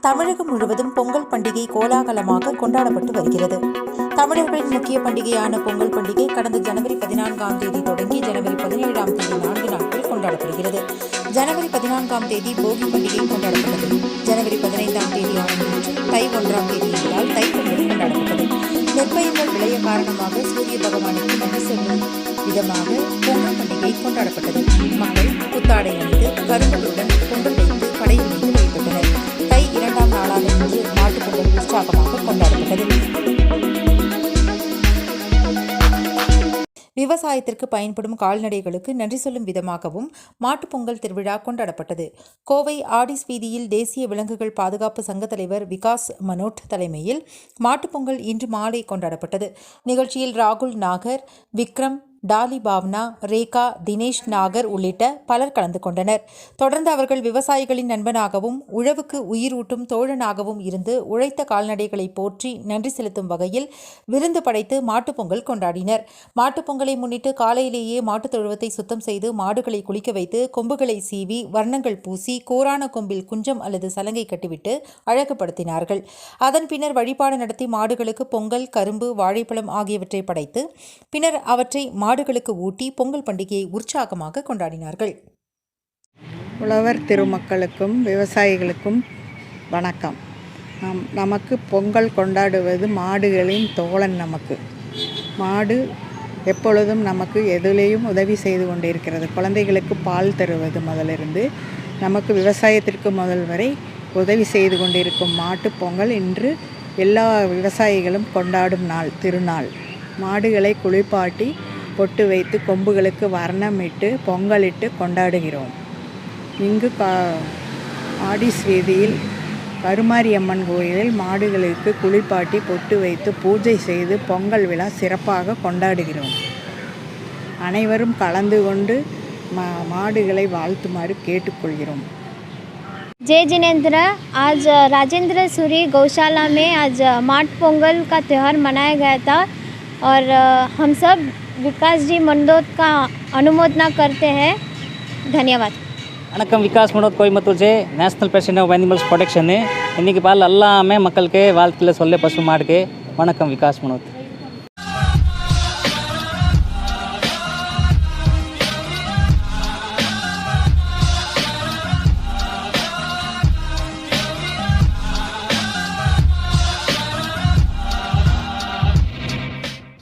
தமிழகம் முழுவதும் பொங்கல் பண்டிகை கோலாகலமாக கொண்டாடப்பட்டு வருகிறது. தமிழர்களின் முக்கிய பண்டிகையான பொங்கல் பண்டிகை கடந்த ஜனவரி பதினான்காம் தேதி தொடங்கி ஜனவரி பதினேழாம் தேதி நான்கு நாட்கள் கொண்டாடப்படுகிறது. ஜனவரி பதினான்காம் தேதி போகி பண்டிகை கொண்டாடப்பட்டது. ஜனவரி பதினைந்தாம் தேதி ஆரம்பித்து தை ஒன்றாம் தேதி என்றால் தை பொங்கல் கொண்டாடப்பட்டது. நெற்பயிர்கள் விளைய காரணமாக சூரிய பகவானுக்கு நன்றி செல்லும் விதமாக பொங்கல் பண்டிகை கொண்டாடப்பட்டது. மக்கள் புத்தாடை அணிந்து கரும்புகளுடன் பொங்கல் வைத்து படையில் மீது வைக்கப்பட்டனர் தை இரண்டாம் நாளான இன்று மாட்டுப் பொங்கல் உற்சாகமாக கொண்டாடப்பட்டது. விவசாயத்திற்கு பயன்படும் கால்நடைகளுக்கு நன்றி சொல்லும் விதமாகவும் மாட்டுப்பொங்கல் திருவிழா கொண்டாடப்பட்டது. கோவை ஆடிஸ் வீதியில் தேசிய விலங்குகள் பாதுகாப்பு சங்க தலைவர் விகாஸ் மனோட் தலைமையில் மாட்டுப்பொங்கல் இன்று மாலை கொண்டாடப்பட்டது. நிகழ்ச்சியில் ராகுல் நாகர் விக்ரம் டாலி பாவ்னா ரேகா தினேஷ் நாகர் உள்ளிட்ட பலர் கலந்து கொண்டனர். தொடர்ந்து அவர்கள் விவசாயிகளின் நண்பனாகவும் உழவுக்கு உயிரூட்டும் தோழனாகவும் இருந்து உழைத்த கால்நடைகளை போற்றி நன்றி செலுத்தும் வகையில் விருந்து படைத்து மாட்டுப் பொங்கல் கொண்டாடினர். மாட்டுப்பொங்கலை முன்னிட்டு காலையிலேயே மாட்டுத் தொழுவத்தை சுத்தம் செய்து மாடுகளை குளிக்க வைத்து கொம்புகளை சீவி வர்ணங்கள் பூசி கோரான கொம்பில் குஞ்சம் அல்லது சலங்கை கட்டிவிட்டு அழகுபடுத்தினார்கள். அதன் பின்னர் வழிபாடு நடத்தி மாடுகளுக்கு பொங்கல் கரும்பு வாழைப்பழம் ஆகியவற்றை படைத்து பின்னர் அவற்றை மாடுகளுக்கு ஊட்டி பொங்கல் பண்டிகையை உற்சாகமாக கொண்டாடினார்கள். உழவர் திருமக்களுக்கும் விவசாயிகளுக்கும் வணக்கம். நம் நமக்கு பொங்கல் கொண்டாடுவது மாடுகளின் தோழன் நமக்கு. மாடு எப்பொழுதும் நமக்கு எதுலேயும் உதவி செய்து கொண்டிருக்கிறது. குழந்தைகளுக்கு பால் தருவது முதலிருந்து நமக்கு விவசாயத்திற்கு முதல் வரை உதவி செய்து கொண்டிருக்கும் மாட்டுப் பொங்கல் இன்று எல்லா விவசாயிகளும் கொண்டாடும் நாள் திருநாள். மாடுகளை குளிப்பாட்டி பொட்டு வைத்து கொம்புகளுக்கு வர்ணமிட்டு பொங்கலிட்டு கொண்டாடுகிறோம் இங்கு கா ஆடிஸ் வீதியில் கருமாரியம்மன் கோயிலில் மாடுகளுக்கு குளிப்பாட்டி பொட்டு வைத்து பூஜை செய்து பொங்கல் விழா சிறப்பாக கொண்டாடுகிறோம் அனைவரும் கலந்து கொண்டு மா மாடுகளை வாழ்த்துமாறு கேட்டுக்கொள்கிறோம் जय जिनेन्द्र आज राजेंद्र सूरी गौशाला में आज माट पोंगल का त्यौहार मनाया गया था और हम सब विकास जी मंडोत का अनुमोदना करते हैं धन्यवाद வணக்கம் Vikas Manoth Coimbatore J national president of animals protection இன்றைக்கி பால் எல்லாமே மக்களுக்கு வாழ்த்துல சொல்ல பசு மாடுக்கு வணக்கம் விகாஸ் மனோத்